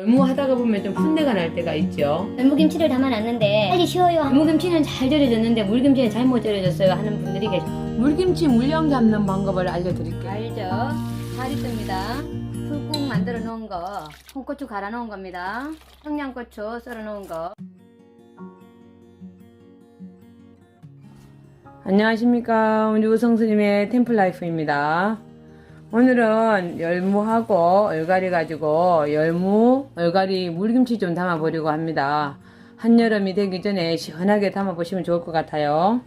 열무 하다가 보면 좀 풋내가 날 때가 있죠. 열무김치를 담아놨는데 빨리 쉬어요. 열무김치는 잘 절여졌는데 물김치는 잘못 절여졌어요 하는 분들이 계셔. 물김치 물량 잡는 방법을 알려드릴게요. 알죠? 가리입니다 푹푹 만들어 놓은 거, 홍고추 갈아 놓은 겁니다. 청양고추 썰어 놓은 거. 안녕하십니까. 우리 우성스님의 템플라이프입니다. 오늘은 열무하고 얼갈이 가지고 열무, 얼갈이 물김치 좀 담아보려고 합니다. 한여름이 되기 전에 시원하게 담아보시면 좋을 것 같아요.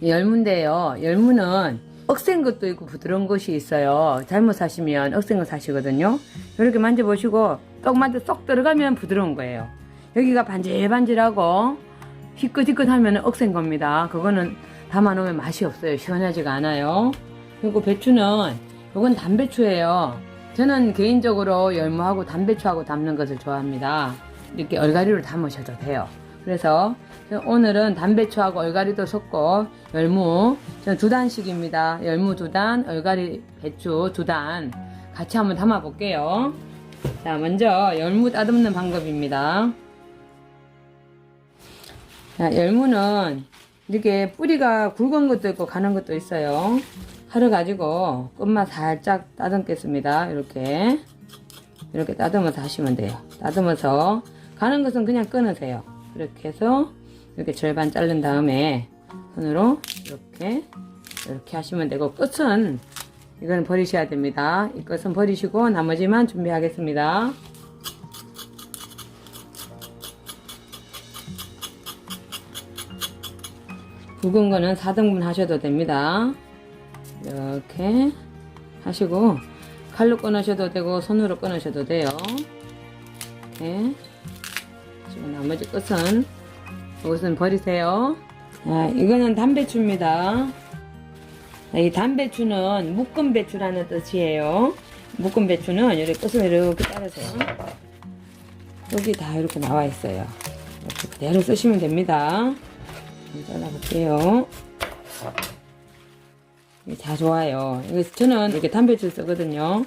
이 열무인데요. 열무는 억센 것도 있고 부드러운 것이 있어요. 잘못 사시면 억센 거 사시거든요. 이렇게 만져보시고 떡 만져 쏙 들어가면 부드러운 거예요. 여기가 반질반질하고 희끗희끗하면 억센 겁니다. 그거는 담아놓으면 맛이 없어요. 시원하지가 않아요. 그리고 배추는 이건 담배추예요. 저는 개인적으로 열무하고 담배추하고 담는 것을 좋아합니다. 이렇게 얼갈이로 담으셔도 돼요. 그래서 오늘은 담배추하고 얼갈이도 섞고 열무 저는 두 단씩입니다. 열무 두 단, 얼갈이 배추 두 단 같이 한번 담아 볼게요. 자, 먼저 열무 따듬는 방법입니다. 자, 열무는 이렇게 뿌리가 굵은 것도 있고 가는 것도 있어요. 하루 가지고 끝만 살짝 따듬겠습니다. 이렇게 이렇게 따듬어서 하시면 돼요. 따듬어서 가는 것은 그냥 끊으세요. 이렇게 해서 이렇게 절반 자른 다음에 손으로 이렇게 이렇게 하시면 되고 끝은 이거는 버리셔야 됩니다. 이 끝은 버리시고 나머지만 준비하겠습니다. 굵은 거는 4등분 하셔도 됩니다. 이렇게 하시고 칼로 끊으셔도 되고 손으로 끊으셔도 돼요. 이렇게 지금 나머지 끝은 이것은 버리세요. 자, 이거는 담배추입니다. 자, 이 담배추는 묶은 배추라는 뜻이에요. 묶은 배추는 이렇게 끝을 이렇게 자르세요. 여기 다 이렇게 나와 있어요. 이렇게 그대로 쓰시면 됩니다. 잘라볼게요. 다 좋아요. 그래서 저는 이렇게 담배추 쓰거든요.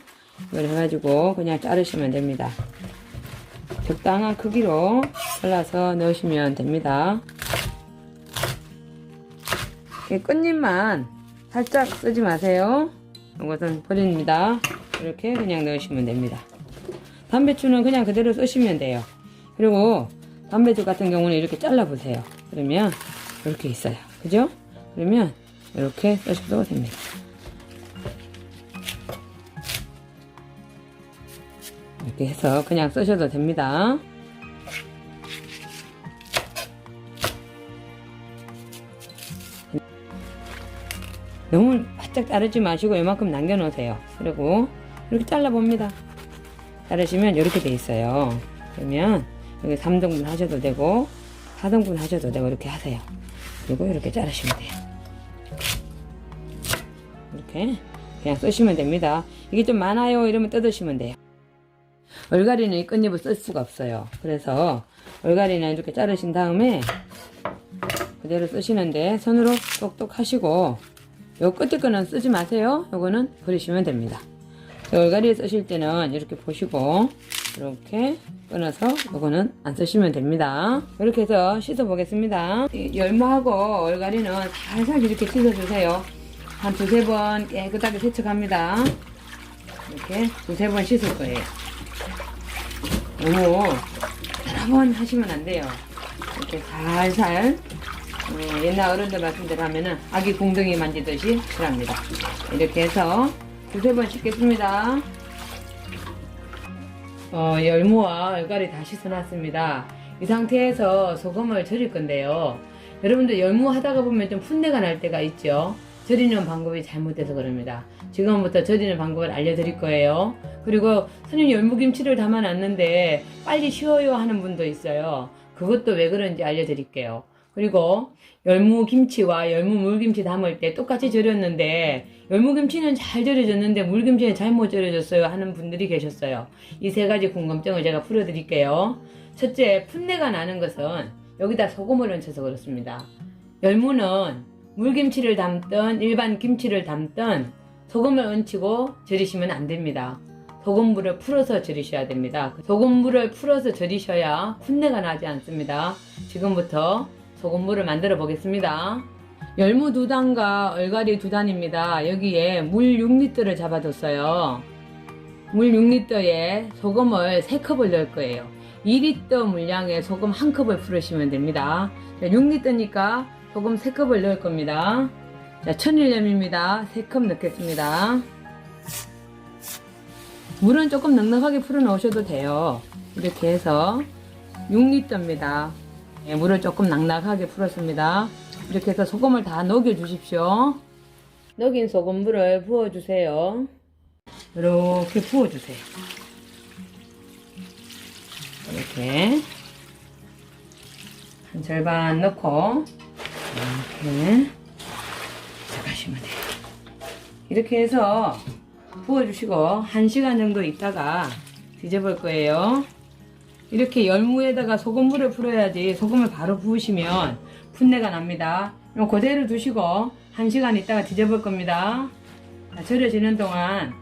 이걸 해가지고 그냥 자르시면 됩니다. 적당한 크기로 잘라서 넣으시면 됩니다. 이 끝잎만 살짝 쓰지 마세요. 이것은 버립니다. 이렇게 그냥 넣으시면 됩니다. 담배추는 그냥 그대로 쓰시면 돼요. 그리고 담배추 같은 경우는 이렇게 잘라보세요. 그러면 이렇게 있어요. 그죠? 그러면 이렇게 써셔도 됩니다. 이렇게 해서 그냥 쓰셔도 됩니다. 너무 바짝 자르지 마시고 이만큼 남겨놓으세요. 그리고 이렇게 잘라봅니다. 자르시면 이렇게 돼 있어요. 그러면 여기 3등분 하셔도 되고 4등분 하셔도 되고 이렇게 하세요. 그리고 이렇게 자르시면 돼요. 이렇게 그냥 쓰시면 됩니다. 이게 좀 많아요 이러면 뜯으시면 돼요. 얼갈이는 이 끝잎을 쓸 수가 없어요. 그래서 얼갈이는 이렇게 자르신 다음에 그대로 쓰시는데 손으로 똑똑 하시고 요 끝에 거는 쓰지 마세요. 요거는 버리시면 됩니다. 얼갈이 쓰실 때는 이렇게 보시고 이렇게 끊어서 요거는 안 쓰시면 됩니다. 이렇게 해서 씻어 보겠습니다. 열무하고 얼갈이는 살살 이렇게 씻어주세요. 한 두세 번 깨끗하게 세척합니다. 이렇게 두세 번 씻을 거예요. 너무 여러 번 하시면 안 돼요. 이렇게 살살 어, 옛날 어른들 말씀대로 하면은 아기 공둥이 만지듯이 그럽니다. 이렇게 해서 두세 번 씻겠습니다. 어, 열무와 얼갈이 다 씻어놨습니다. 이 상태에서 소금을 절일 건데요. 여러분들 열무 하다가 보면 좀 풋내가 날 때가 있죠. 절이는 방법이 잘못돼서 그럽니다. 지금부터 절이는 방법을 알려드릴 거예요. 그리고 선생님 열무김치를 담아놨는데 빨리 쉬어요 하는 분도 있어요. 그것도 왜 그런지 알려드릴게요. 그리고 열무김치와 열무물김치 담을 때 똑같이 절였는데 열무김치는 잘 절여졌는데 물김치는 잘못 절여졌어요 하는 분들이 계셨어요. 이 세 가지 궁금증을 제가 풀어드릴게요. 첫째, 풋내가 나는 것은 여기다 소금을 얹혀서 그렇습니다. 열무는 물김치를 담든 일반 김치를 담든 소금을 얹히고 절이시면 안 됩니다. 소금물을 풀어서 절이셔야 됩니다. 소금물을 풀어서 절이셔야 풋내가 나지 않습니다. 지금부터 소금물을 만들어 보겠습니다. 열무 두 단과 얼갈이 두 단입니다. 여기에 물 6리터를 잡아뒀어요. 물 6리터에 소금을 3컵을 넣을 거예요. 2리터 물량에 소금 1컵을 풀으시면 됩니다. 6리터니까 소금 3컵을 넣을 겁니다. 자, 천일염입니다. 3컵 넣겠습니다. 물은 조금 넉넉하게 풀어 넣으셔도 돼요. 이렇게 해서 6리터입니다. 예, 물을 조금 넉넉하게 풀었습니다. 이렇게 해서 소금을 다 녹여 주십시오. 녹인 소금물을 부어 주세요. 이렇게 부어 주세요. 이렇게 한 절반 넣고 이렇게 하시면 돼요. 이렇게 해서 부어주시고 1시간 정도 있다가 뒤져볼 거예요. 이렇게 열무에다가 소금물을 풀어야지 소금을 바로 부으시면 풋내가 납니다. 이거 그대로 두시고 1시간 있다가 뒤져볼 겁니다. 자, 절여지는 동안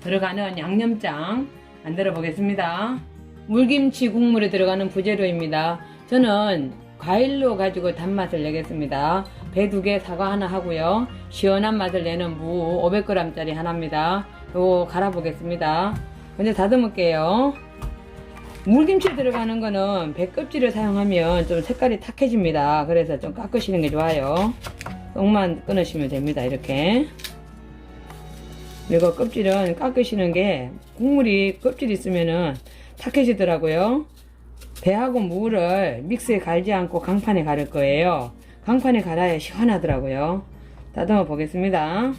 들어가는 양념장 만들어 보겠습니다. 물김치 국물에 들어가는 부재료입니다. 저는 과일로 가지고 단맛을 내겠습니다. 배 두 개, 사과 하나 하고요. 시원한 맛을 내는 무 500g짜리 하나입니다. 요거 갈아보겠습니다. 먼저 다듬을게요. 물김치 들어가는 거는 배 껍질을 사용하면 좀 색깔이 탁해집니다. 그래서 좀 깎으시는 게 좋아요. 똥만 끊으시면 됩니다. 이렇게. 이거 껍질은 깎으시는 게 국물이 껍질 있으면은 탁해지더라고요. 배하고 무를 믹스에 갈지 않고 강판에 갈을 거예요. 강판에 갈아야 시원하더라고요. 다듬어 보겠습니다.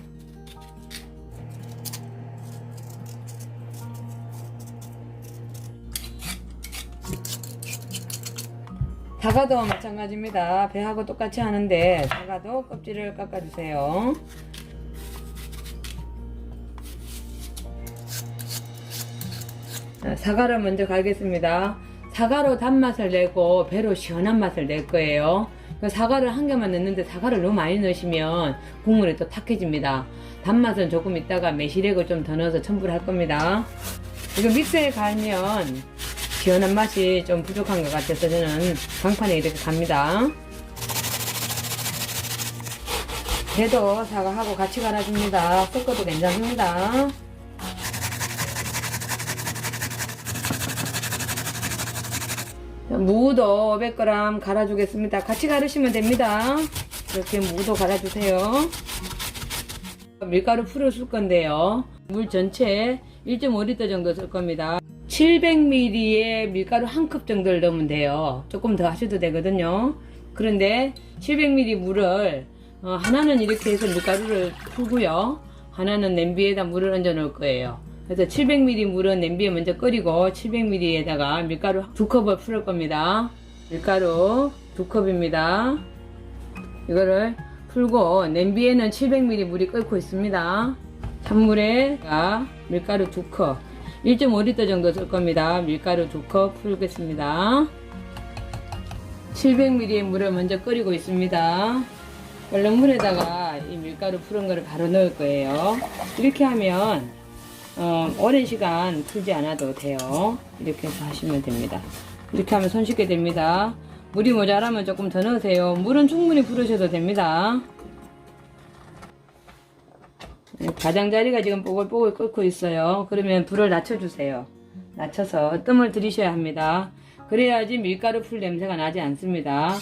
사과도 마찬가지입니다. 배하고 똑같이 하는데 사과도 껍질을 깎아주세요. 자, 사과를 먼저 갈겠습니다. 사과로 단맛을 내고 배로 시원한 맛을 낼 거예요. 그 사과를 한 개만 넣는데 사과를 너무 많이 넣으시면 국물이 또 탁해집니다. 단맛은 조금 있다가 매실액을 좀 더 넣어서 첨부를 할 겁니다. 이거 믹스에 갈면 시원한 맛이 좀 부족한 것 같아서 저는 강판에 이렇게 갑니다. 배도 사과하고 같이 갈아줍니다. 섞어도 괜찮습니다. 무도 500g 갈아주겠습니다. 같이 갈으시면 됩니다. 이렇게 무도 갈아주세요. 밀가루 풀을 쓸 건데요. 물 전체 1.5리터 정도 쓸 겁니다. 700ml에 밀가루 한 컵 정도를 넣으면 돼요. 조금 더 하셔도 되거든요. 그런데 700ml 물을 어, 하나는 이렇게 해서 밀가루를 풀고요. 하나는 냄비에다 물을 얹어 놓을 거예요. 그래서 700ml 물은 냄비에 먼저 끓이고 700ml에다가 밀가루 두 컵을 풀을 겁니다. 밀가루 두 컵입니다. 이거를 풀고 냄비에는 700ml 물이 끓고 있습니다. 찬물에 밀가루 두 컵, 1.5리터 정도 쓸 겁니다. 밀가루 두 컵 풀겠습니다. 700ml의 물을 먼저 끓이고 있습니다. 얼른 물에다가 이 밀가루 푸른 거를 바로 넣을 거예요. 이렇게 하면 어, 오랜 시간 풀지 않아도 돼요. 이렇게 해서 하시면 됩니다. 이렇게 하면 손쉽게 됩니다. 물이 모자라면 조금 더 넣으세요. 물은 충분히 부르셔도 됩니다. 네, 가장자리가 지금 뽀글뽀글 끓고 있어요. 그러면 불을 낮춰주세요. 낮춰서 뜸을 들이셔야 합니다. 그래야지 밀가루 풀 냄새가 나지 않습니다.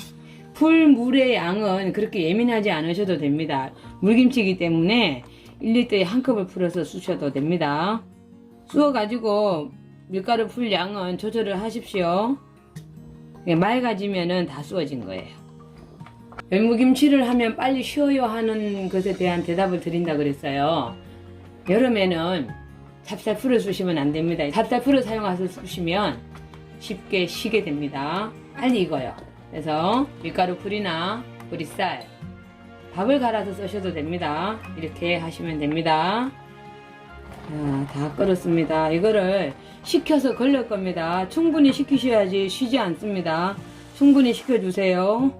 풀 물의 양은 그렇게 예민하지 않으셔도 됩니다. 물김치이기 때문에 1리터에 한 컵을 풀어서 쑤셔도 됩니다. 쑤어가지고 밀가루 풀 양은 조절을 하십시오. 예, 맑아지면은 다 쑤어진 거예요. 열무김치를 하면 빨리 쉬어요 하는 것에 대한 대답을 드린다 그랬어요. 여름에는 찹쌀풀을 쑤시면 안 됩니다. 찹쌀풀을 사용해서 쑤시면 쉽게 쉬게 됩니다. 빨리 익어요. 그래서 밀가루 풀이나 보리쌀, 밥을 갈아서 쓰셔도 됩니다. 이렇게 하시면 됩니다. 자, 다 끓었습니다. 이거를 식혀서 걸릴 겁니다. 충분히 식히셔야지 쉬지 않습니다. 충분히 식혀주세요.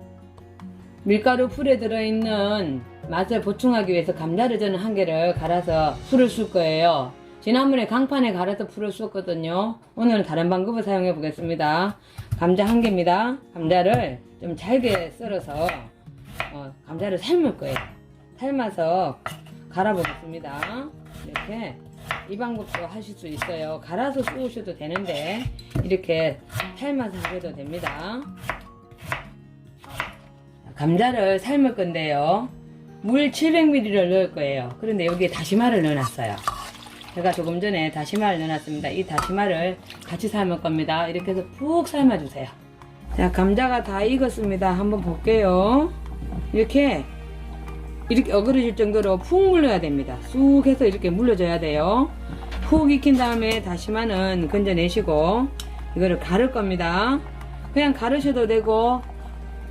밀가루 풀에 들어있는 맛을 보충하기 위해서 감자를 저는 한 개를 갈아서 풀을 쓸 거예요. 지난번에 강판에 갈아서 풀었었거든요. 오늘은 다른 방법을 사용해 보겠습니다. 감자 한 개입니다. 감자를 좀 잘게 썰어서 어, 감자를 삶을 거예요. 삶아서 갈아보겠습니다. 이렇게 이 방법도 하실 수 있어요. 갈아서 쏘셔도 되는데 이렇게 삶아서 하셔도 됩니다. 감자를 삶을 건데요. 물 700ml를 넣을 거예요. 그런데 여기에 다시마를 넣어놨어요. 제가 조금 전에 다시마를 넣어놨습니다. 이 다시마를 같이 삶을 겁니다. 이렇게 해서 푹 삶아주세요. 자, 감자가 다 익었습니다. 한번 볼게요. 이렇게 이렇게 어그러질 정도로 푹 물려야 됩니다. 쑥 해서 이렇게 물려줘야 돼요. 푹 익힌 다음에 다시마는 건져내시고 이거를 가를 겁니다. 그냥 가르셔도 되고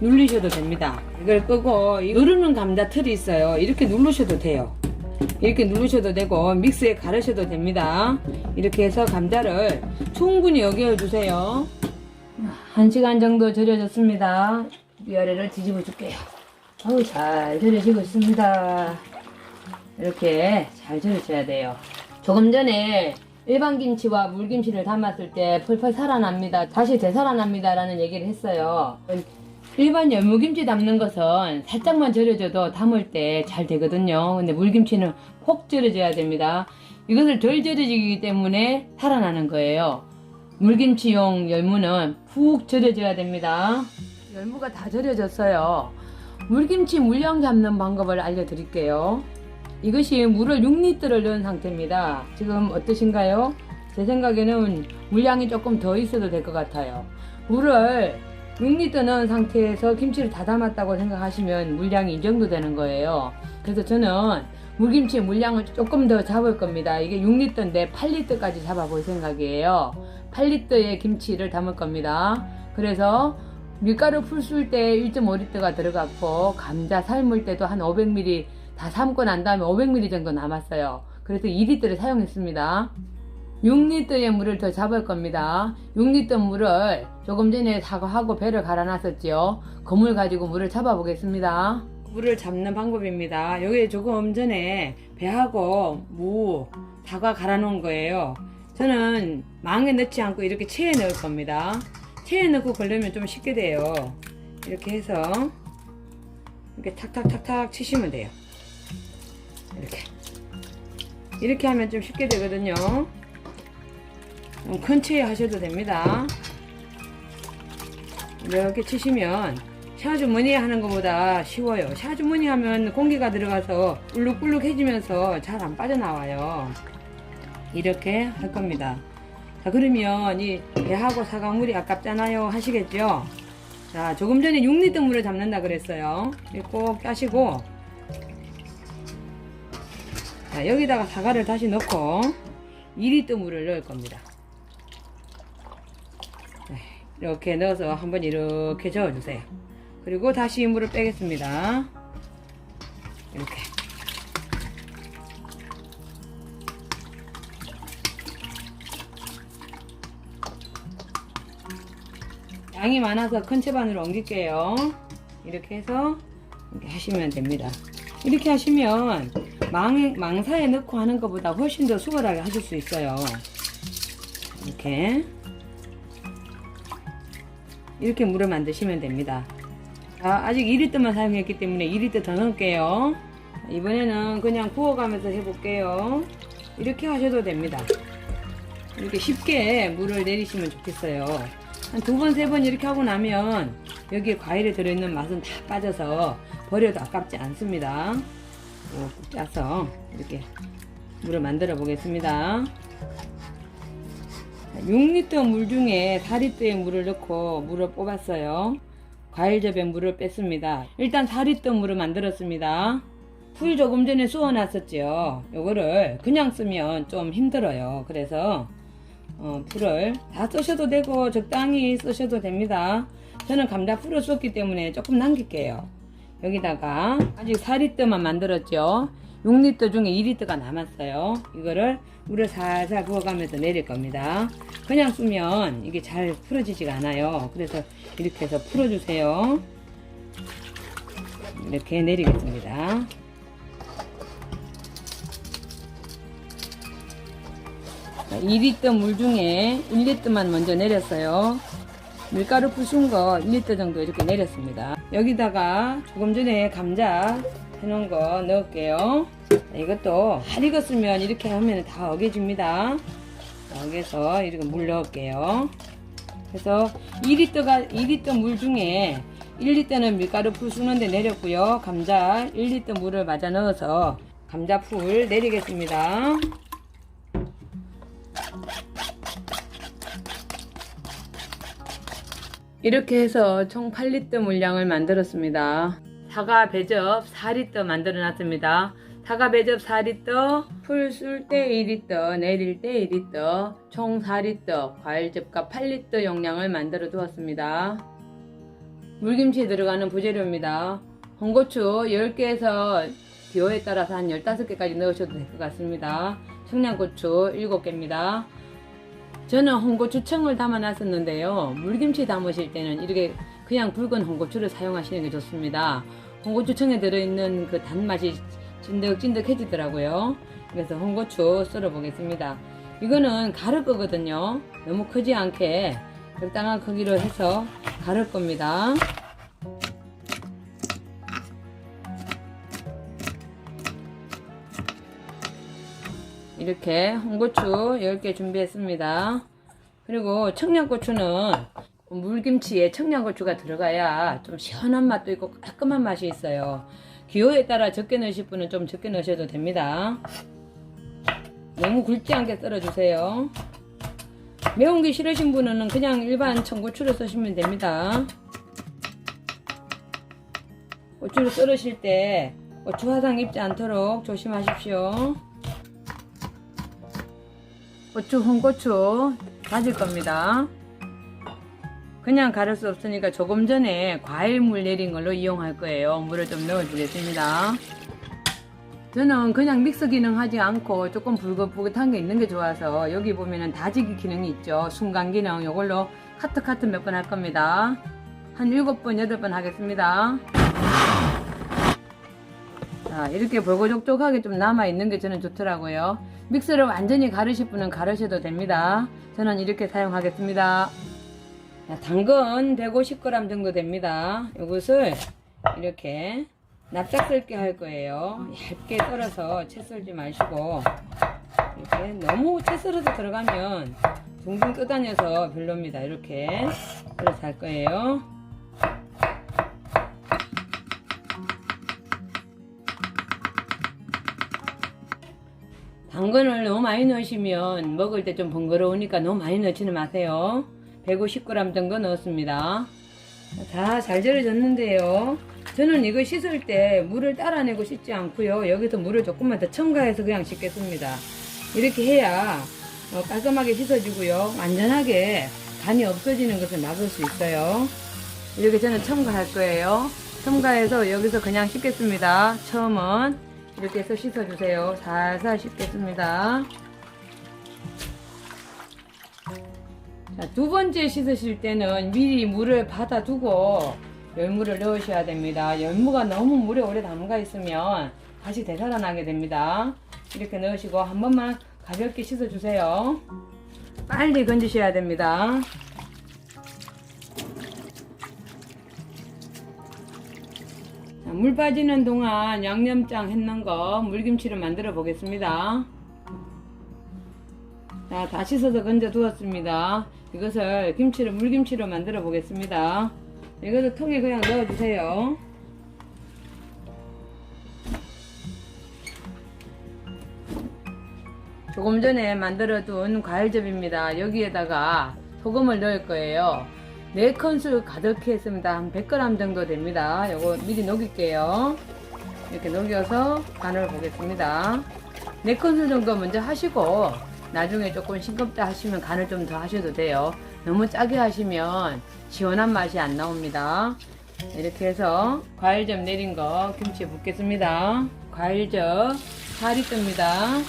눌리셔도 됩니다. 이걸 끄고 이 누르는 감자 틀이 있어요. 이렇게 누르셔도 돼요. 이렇게 누르셔도 되고 믹스에 가르셔도 됩니다. 이렇게 해서 감자를 충분히 여겨 주세요. 한 시간 정도 절여졌습니다. 위아래를 뒤집어 줄게요. 어우 잘 절여지고 있습니다. 이렇게 잘 절여줘야 돼요. 조금 전에 일반 김치와 물김치를 담았을 때 펄펄 살아납니다. 다시 되살아납니다. 라는 얘기를 했어요. 일반 열무김치 담는 것은 살짝만 절여줘도 담을 때 잘 되거든요. 근데 물김치는 폭 절여줘야 됩니다. 이것을 덜 절여지기 때문에 살아나는 거예요. 물김치용 열무는 푹 절여줘야 됩니다. 열무가 다 절여졌어요. 물김치 물량 잡는 방법을 알려드릴게요. 이것이 물을 6리터를 넣은 상태입니다. 지금 어떠신가요? 제 생각에는 물량이 조금 더 있어도 될 것 같아요. 물을 6리터 넣은 상태에서 김치를 다 담았다고 생각하시면 물량이 이 정도 되는 거예요. 그래서 저는 물김치 물량을 조금 더 잡을 겁니다. 이게 6리터인데 8리터까지 잡아볼 생각이에요. 8리터의 김치를 담을 겁니다. 그래서 밀가루 풀 쏠 때 1.5리터가 들어갔고 감자 삶을 때도 한 500ml 다 삶고 난 다음에 500ml 정도 남았어요. 그래서 2리터를 사용했습니다. 6리터의 물을 더 잡을 겁니다. 6리터 물을 조금 전에 사과하고 배를 갈아 놨었지요. 그물 가지고 물을 잡아 보겠습니다. 물을 잡는 방법입니다. 여기에 조금 전에 배하고 무, 사과 갈아 놓은 거예요. 저는 망에 넣지 않고 이렇게 체에 넣을 겁니다. 체에 넣고 걸르면 좀 쉽게 돼요. 이렇게 해서 이렇게 탁탁탁탁 치시면 돼요. 이렇게. 이렇게 하면 좀 쉽게 되거든요. 큰 체에 하셔도 됩니다. 이렇게 치시면 샤주머니 하는 것보다 쉬워요. 샤주머니 하면 공기가 들어가서 울룩불룩해지면서 잘 안 빠져나와요. 이렇게 할 겁니다. 자, 그러면 이 배하고 사과물이 아깝잖아요. 하시겠죠? 자, 조금 전에 6리터 물을 담는다 그랬어요. 이꼭 까시고 자, 여기다가 사과를 다시 넣고 2리터 물을 넣을 겁니다. 네, 이렇게 넣어서 한번 이렇게 저어주세요. 그리고 다시 물을 빼겠습니다. 이렇게. 양이 많아서 큰 채반으로 옮길게요. 이렇게 해서 이렇게 하시면 됩니다. 이렇게 하시면 망, 망사에 넣고 하는 것보다 훨씬 더 수월하게 하실 수 있어요. 이렇게. 이렇게 물을 만드시면 됩니다. 자, 아직 2리터만 사용했기 때문에 2리터 더 넣을게요. 이번에는 그냥 부어가면서 해볼게요. 이렇게 하셔도 됩니다. 이렇게 쉽게 물을 내리시면 좋겠어요. 한두 번, 세 번 이렇게 하고 나면 여기에 과일에 들어있는 맛은 다 빠져서 버려도 아깝지 않습니다. 꾹 짜서 이렇게 물을 만들어 보겠습니다. 6리터 물 중에 4리터의 물을 넣고 물을 뽑았어요. 과일즙에 물을 뺐습니다. 일단 4리터 물을 만들었습니다. 풀 조금 전에 쏘아놨었죠. 요거를 그냥 쓰면 좀 힘들어요. 그래서 어, 풀을 다 쓰셔도 되고 적당히 쓰셔도 됩니다. 저는 감자 풀을 썼기 때문에 조금 남길게요. 여기다가 아직 4리터만 만들었죠. 6리터 중에 2리터가 남았어요. 이거를 물을 살살 부어가면서 내릴 겁니다. 그냥 쓰면 이게 잘 풀어지지가 않아요. 그래서 이렇게 해서 풀어주세요. 이렇게 내리겠습니다. 2리터 물 중에 1리터만 먼저 내렸어요. 밀가루 부순 거 1리터 정도 이렇게 내렸습니다. 여기다가 조금 전에 감자 해놓은 거 넣을게요. 자, 이것도 잘 익었으면 이렇게 하면 다 어겨집니다. 여기서 이렇게 물 넣을게요. 그래서 2리터가 2리터 물 중에 1리터는 밀가루 풀 쓰는데 내렸고요. 감자 1리터 물을 맞아 넣어서 감자 풀 내리겠습니다. 이렇게 해서 총 8리터 물량을 만들었습니다. 사과 배접 4리터 만들어 놨습니다. 사과 배접 4리터, 풀 술 때 2리터, 내릴 때 2리터, 총 4리터, 과일 즙과 8리터 용량을 만들어 두었습니다. 물김치에 들어가는 부재료입니다. 홍고추 10개에서 기호에 따라서 한 15개까지 넣으셔도 될 것 같습니다. 청양고추 7개입니다. 저는 홍고추청을 담아 놨었는데요. 물김치 담으실 때는 이렇게 그냥 붉은 홍고추를 사용하시는 게 좋습니다. 홍고추청에 들어있는 그 단맛이 찐득찐득해지더라고요. 그래서 홍고추 썰어 보겠습니다. 이거는 가를 거거든요. 너무 크지 않게 적당한 크기로 해서 가를 겁니다. 이렇게 홍고추 10개 준비했습니다. 그리고 청양고추는 물김치에 청양고추가 들어가야 좀 시원한 맛도 있고 깔끔한 맛이 있어요. 기호에 따라 적게 넣으실 분은 좀 적게 넣으셔도 됩니다. 너무 굵지 않게 썰어주세요. 매운 게 싫으신 분은 그냥 일반 청고추를 쓰시면 됩니다. 고추를 썰으실 때 고추 화상 입지 않도록 조심하십시오. 고추, 홍고추 다질 겁니다. 그냥 가를 수 없으니까 조금 전에 과일물 내린 걸로 이용할 거예요. 물을 좀 넣어 주겠습니다. 저는 그냥 믹서 기능 하지 않고 조금 불긋불긋한 게 있는 게 좋아서 여기 보면은 다지기 기능이 있죠. 순간 기능 이걸로 카트 카트 몇 번 할 겁니다. 한 7번, 8번 하겠습니다. 자, 이렇게 벌거족족하게 좀 남아있는 게 저는 좋더라고요. 믹서를 완전히 가르실 분은 가르셔도 됩니다. 저는 이렇게 사용하겠습니다. 자, 당근 150g 정도 됩니다. 이것을 이렇게 납작 썰게 할 거예요. 얇게 썰어서 채 썰지 마시고 이렇게 너무 채 썰어서 들어가면 둥둥 떠다녀서 별로입니다. 이렇게 썰어서 할 거예요. 당근을 너무 많이 넣으시면 먹을 때 좀 번거로우니까 너무 많이 넣지는 마세요. 150g 정도 넣었습니다. 다 잘 절여졌는데요. 저는 이거 씻을 때 물을 따라내고 씻지 않고요. 여기서 물을 조금만 더 첨가해서 그냥 씻겠습니다. 이렇게 해야 어, 깔끔하게 씻어지고요. 완전하게 간이 없어지는 것을 막을 수 있어요. 이렇게 저는 첨가할 거예요. 첨가해서 여기서 그냥 씻겠습니다. 처음은 이렇게 해서 씻어주세요. 살살 씻겠습니다. 자, 두 번째 씻으실 때는 미리 물을 받아두고 열무를 넣으셔야 됩니다. 열무가 너무 물에 오래 담가 있으면 다시 되살아나게 됩니다. 이렇게 넣으시고 한 번만 가볍게 씻어주세요. 빨리 건지셔야 됩니다. 물 빠지는 동안 양념장 했는 거 물김치를 만들어 보겠습니다. 자, 다 씻어서 건져 두었습니다. 이것을 김치를 물김치로 만들어 보겠습니다. 이것을 통에 그냥 넣어 주세요. 조금 전에 만들어 둔 과일즙입니다. 여기에다가 소금을 넣을 거예요. 4큰술 가득히 했습니다. 한 100g 정도 됩니다. 요거 미리 녹일게요. 이렇게 녹여서 간을 보겠습니다. 4큰술 정도 먼저 하시고 나중에 조금 싱겁다 하시면 간을 좀 더 하셔도 돼요. 너무 짜게 하시면 시원한 맛이 안 나옵니다. 이렇게 해서 과일즙 내린 거 김치에 붓겠습니다. 과일즙 4리터입니다.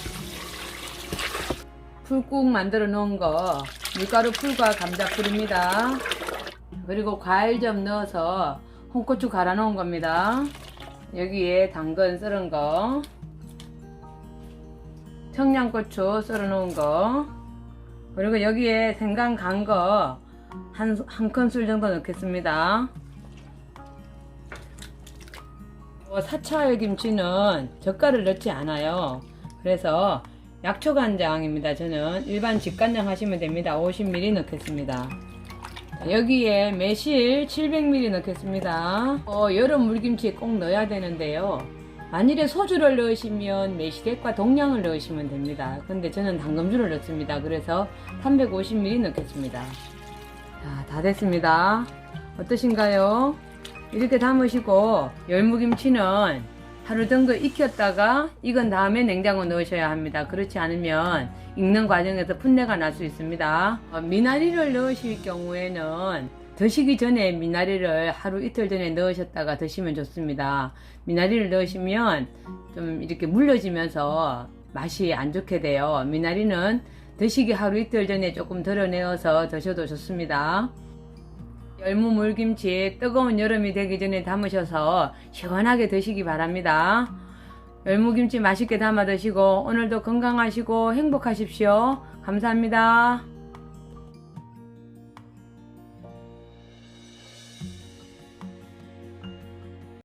풀국 만들어 놓은 거 밀가루 풀과 감자 풀입니다. 그리고 과일즙 넣어서 홍고추 갈아 놓은 겁니다. 여기에 당근 썰은 거 청양고추 썰어 놓은 거 그리고 여기에 생강 간 거 한, 한 큰술 정도 넣겠습니다. 어, 사철 김치는 젓갈을 넣지 않아요. 그래서 약초 간장입니다. 저는 일반 직간장 하시면 됩니다. 50ml 넣겠습니다. 자, 여기에 매실 700ml 넣겠습니다. 어, 여름 물김치에 꼭 넣어야 되는데요. 만일에 소주를 넣으시면 매실액과 동량을 넣으시면 됩니다. 근데 저는 당금주를 넣습니다. 그래서 350ml 넣겠습니다. 자, 다 됐습니다. 어떠신가요? 이렇게 담으시고 열무김치는 하루 정도 익혔다가 익은 다음에 냉장고 넣으셔야 합니다. 그렇지 않으면 익는 과정에서 풋내가 날 수 있습니다. 어, 미나리를 넣으실 경우에는 드시기 전에 미나리를 하루 이틀 전에 넣으셨다가 드시면 좋습니다. 미나리를 넣으시면 좀 이렇게 물러지면서 맛이 안 좋게 돼요. 미나리는 드시기 하루 이틀 전에 조금 덜어내어서 드셔도 좋습니다. 열무 물김치 뜨거운 여름이 되기 전에 담으셔서 시원하게 드시기 바랍니다. 열무김치 맛있게 담아 드시고 오늘도 건강하시고 행복하십시오. 감사합니다.